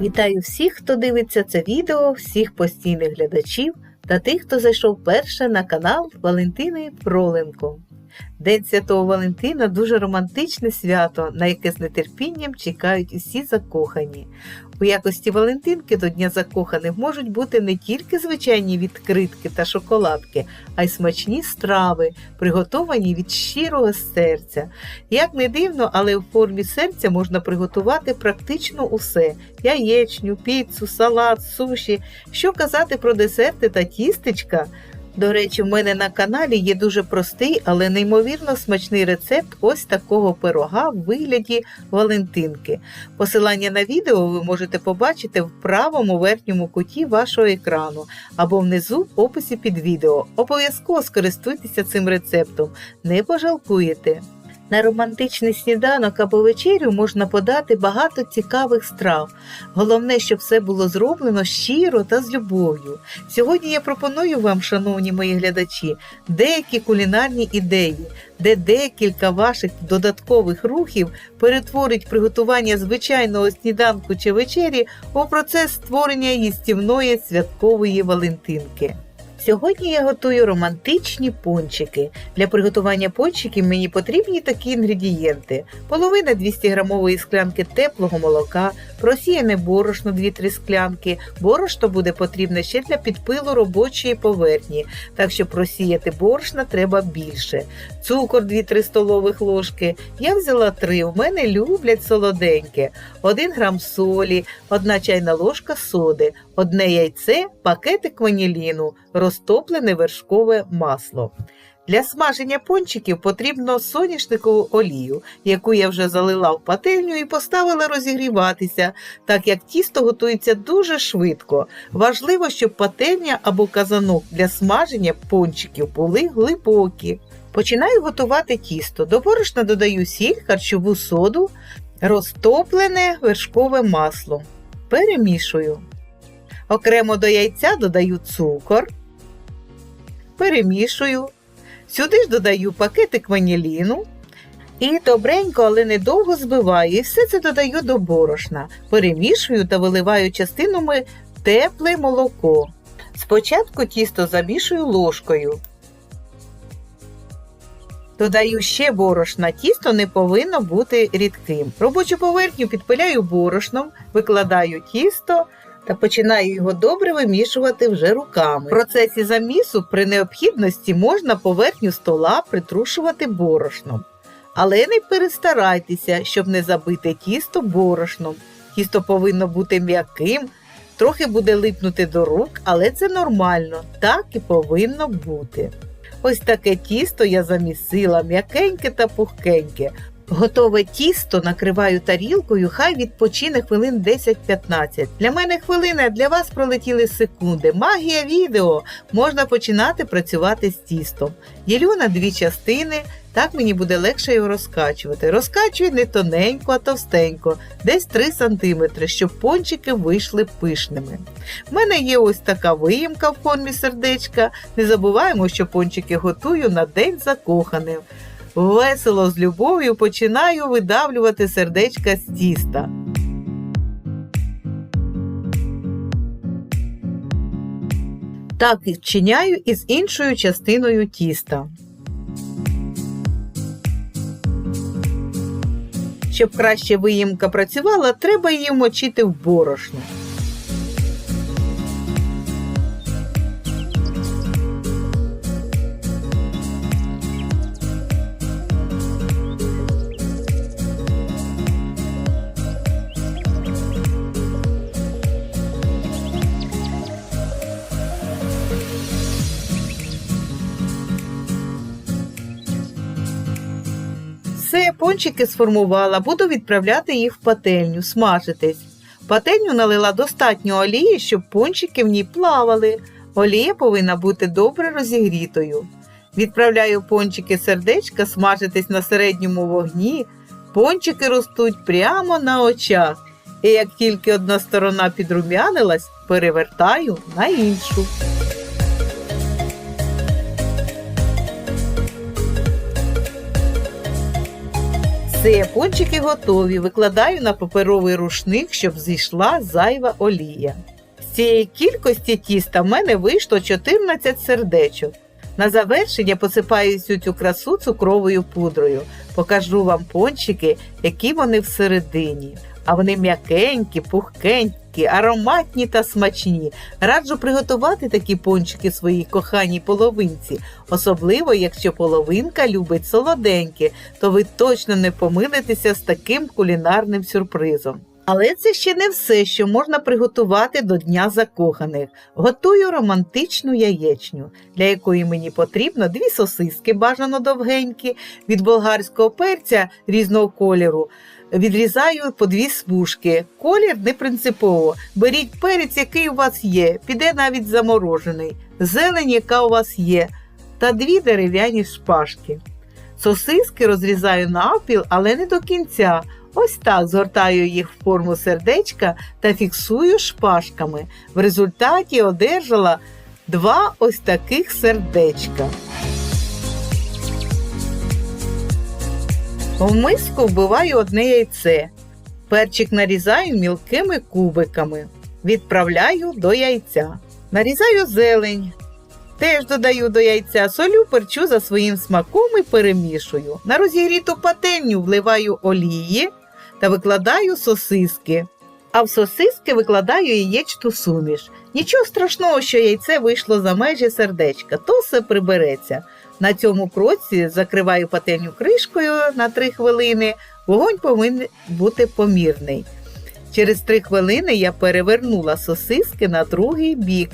Вітаю всіх, хто дивиться це відео, всіх постійних глядачів та тих, хто зайшов перше на канал Валентини Фроленко. День Святого Валентина дуже романтичне свято, на яке з нетерпінням чекають усі закохані. У якості Валентинки до Дня закоханих можуть бути не тільки звичайні відкритки та шоколадки, а й смачні страви, приготовані від щирого серця. Як не дивно, але в формі серця можна приготувати практично усе: яєчню, піцу, салат, суші. Що казати про десерти та тістечка? До речі, в мене на каналі є дуже простий, але неймовірно смачний рецепт ось такого пирога в вигляді Валентинки. Посилання на відео ви можете побачити в правому верхньому куті вашого екрану або внизу в описі під відео. Обов'язково скористуйтеся цим рецептом, не пожалкуєте. На романтичний сніданок або вечерю можна подати багато цікавих страв. Головне, щоб все було зроблено щиро та з любов'ю. Сьогодні я пропоную вам, шановні мої глядачі, деякі кулінарні ідеї, де декілька ваших додаткових рухів перетворить приготування звичайного сніданку чи вечері у процес створення їстівної святкової Валентинки. Сьогодні я готую романтичні пончики. Для приготування пончиків мені потрібні такі інгредієнти: половина 200 грамової склянки теплого молока, просіяне борошно 2-3 склянки. Борошно буде потрібне ще для підпилу робочої поверхні, так що просіяти борошна треба більше. Цукор 2-3 столових ложки. Я взяла 3, у мене люблять солоденьке, 1 грам солі, 1 чайна ложка соди, одне яйце, пакетик ваніліну, розтоплене вершкове масло. Для смаження пончиків потрібно соняшникову олію, яку я вже залила в пательню і поставила розігріватися, так як тісто готується дуже швидко. Важливо, щоб пательня або казанок для смаження пончиків були глибокі. Починаю готувати тісто. До борошна додаю сіль, харчову соду, розтоплене вершкове масло. Перемішую. Окремо до яйця додаю цукор, перемішую. Сюди ж додаю пакетик ваніліну і добренько, але недовго збиваю. І все це додаю до борошна. Перемішую та виливаю частинами тепле молоко. Спочатку тісто замішую ложкою. Додаю ще борошна, тісто не повинно бути рідким. Робочу поверхню підпиляю борошном, викладаю тісто та починаю його добре вимішувати вже руками. В процесі замісу при необхідності можна поверхню стола притрушувати борошном. Але не перестарайтеся, щоб не забити тісто борошном. Тісто повинно бути м'яким, трохи буде липнути до рук, але це нормально, так і повинно бути. Ось таке тісто я замісила м'якеньке та пухкеньке. Готове тісто накриваю тарілкою, хай відпочине хвилин 10-15. Для мене хвилини, а для вас пролетіли секунди. Магія відео! Можна починати працювати з тістом. Ділю на дві частини, так мені буде легше його розкачувати. Розкачую не тоненько, а товстенько, десь 3 см, щоб пончики вийшли пишними. У мене є ось така виїмка в формі сердечка. Не забуваємо, що пончики готую на день закоханих. Весело з любов'ю починаю видавлювати сердечка з тіста. Так і вчиняю і з іншою частиною тіста. Щоб краще виїмка працювала, треба її вмочити в борошно. Все, пончики сформувала, буду відправляти їх в пательню, смажитись. Пательню налила достатньо олії, щоб пончики в ній плавали. Олія повинна бути добре розігрітою. Відправляю пончики сердечка смажитись на середньому вогні. Пончики ростуть прямо на очах. І як тільки одна сторона підрум'янилась, перевертаю на іншу. Все, пончики готові. Викладаю на паперовий рушник, щоб зійшла зайва олія. З цієї кількості тіста в мене вийшло 14 сердечок. На завершення посипаю всю цю красу цукровою пудрою. Покажу вам пончики, які вони всередині. А вони м'якенькі, пухкенькі, ароматні та смачні. Раджу приготувати такі пончики своїй коханій половинці, особливо якщо половинка любить солоденьке, то ви точно не помилитеся з таким кулінарним сюрпризом. Але це ще не все, що можна приготувати до Дня закоханих. Готую романтичну яєчню, для якої мені потрібно дві сосиски, бажано довгенькі, від болгарського перця різного кольору. Відрізаю по дві смужки. Колір не принципово. Беріть перець, який у вас є, піде навіть заморожений, зелень, яка у вас є, та дві дерев'яні шпажки. Сосиски розрізаю навпіл, але не до кінця. Ось так згортаю їх в форму сердечка та фіксую шпажками. В результаті одержала два ось таких сердечка. В миску вбиваю одне яйце. Перчик нарізаю мілкими кубиками. Відправляю до яйця. Нарізаю зелень. Теж додаю до яйця солю, перчу за своїм смаком і перемішую. На розігріту пательню вливаю олії та викладаю сосиски. А в сосиски викладаю яєчну суміш. Нічого страшного, що яйце вийшло за межі сердечка, то все прибереться. На цьому кроці закриваю пательню кришкою на 3 хвилини. Вогонь повинен бути помірний. Через 3 хвилини я перевернула сосиски на другий бік,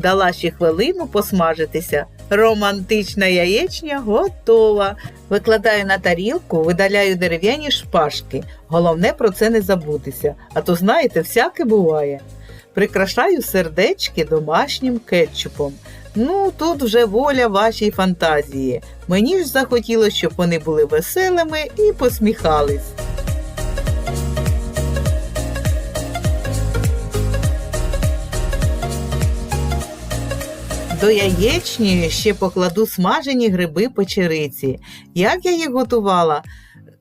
дала ще хвилину посмажитися. Романтична яєчня готова. Викладаю на тарілку, видаляю дерев'яні шпажки. Головне про це не забутися, а то знаєте, всяке буває. Прикрашаю сердечки домашнім кетчупом. Ну, тут вже воля вашій фантазії. Мені ж захотілося, щоб вони були веселими і посміхались. До яєчні ще покладу смажені гриби печериці. Як я їх готувала,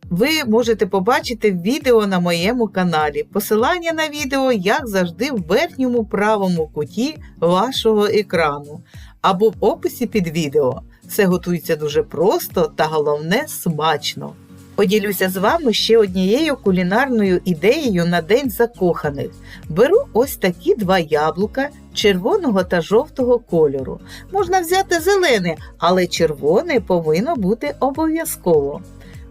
ви можете побачити в відео на моєму каналі. Посилання на відео, як завжди, в верхньому правому куті вашого екрану або в описі під відео. Все готується дуже просто та головне смачно. Поділюся з вами ще однією кулінарною ідеєю на День закоханих. Беру ось такі два яблука червоного та жовтого кольору. Можна взяти зелене, але червоне повинно бути обов'язково.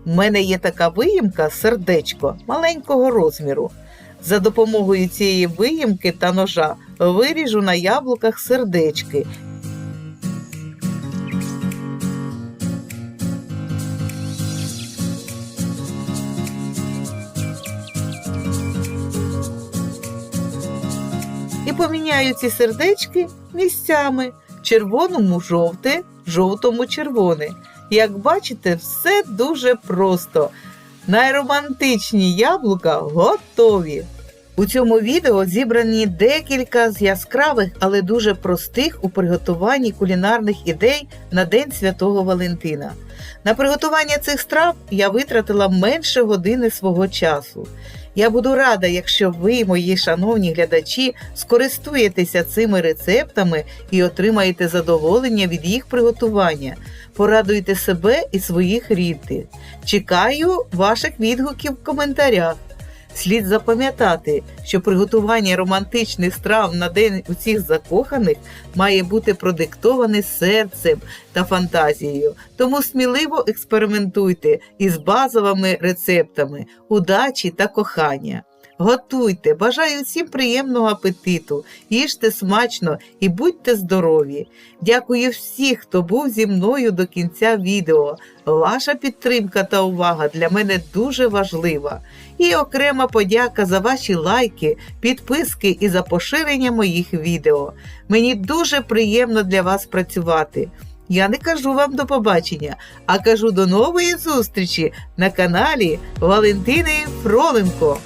У мене є така виїмка сердечко маленького розміру. За допомогою цієї виїмки та ножа виріжу на яблуках сердечки поміняю ці сердечки місцями червоному жовте, жовтому червоне. Як бачите, все дуже просто. Найромантичні яблука готові. У цьому відео зібрані декілька з яскравих, але дуже простих у приготуванні кулінарних ідей на День Святого Валентина. На приготування цих страв я витратила менше години свого часу. Я буду рада, якщо ви, мої шановні глядачі, скористуєтеся цими рецептами і отримаєте задоволення від їх приготування. Порадуйте себе і своїх рідних. Чекаю ваших відгуків в коментарях. Слід запам'ятати, що приготування романтичних страв на день усіх закоханих має бути продиктоване серцем та фантазією. Тому сміливо експериментуйте із базовими рецептами, удачі та кохання. Готуйте, бажаю всім приємного апетиту, їжте смачно і будьте здорові. Дякую всіх, хто був зі мною до кінця відео. Ваша підтримка та увага для мене дуже важлива. І окрема подяка за ваші лайки, підписки і за поширення моїх відео. Мені дуже приємно для вас працювати. Я не кажу вам до побачення, а кажу до нової зустрічі на каналі Валентини Фроленко.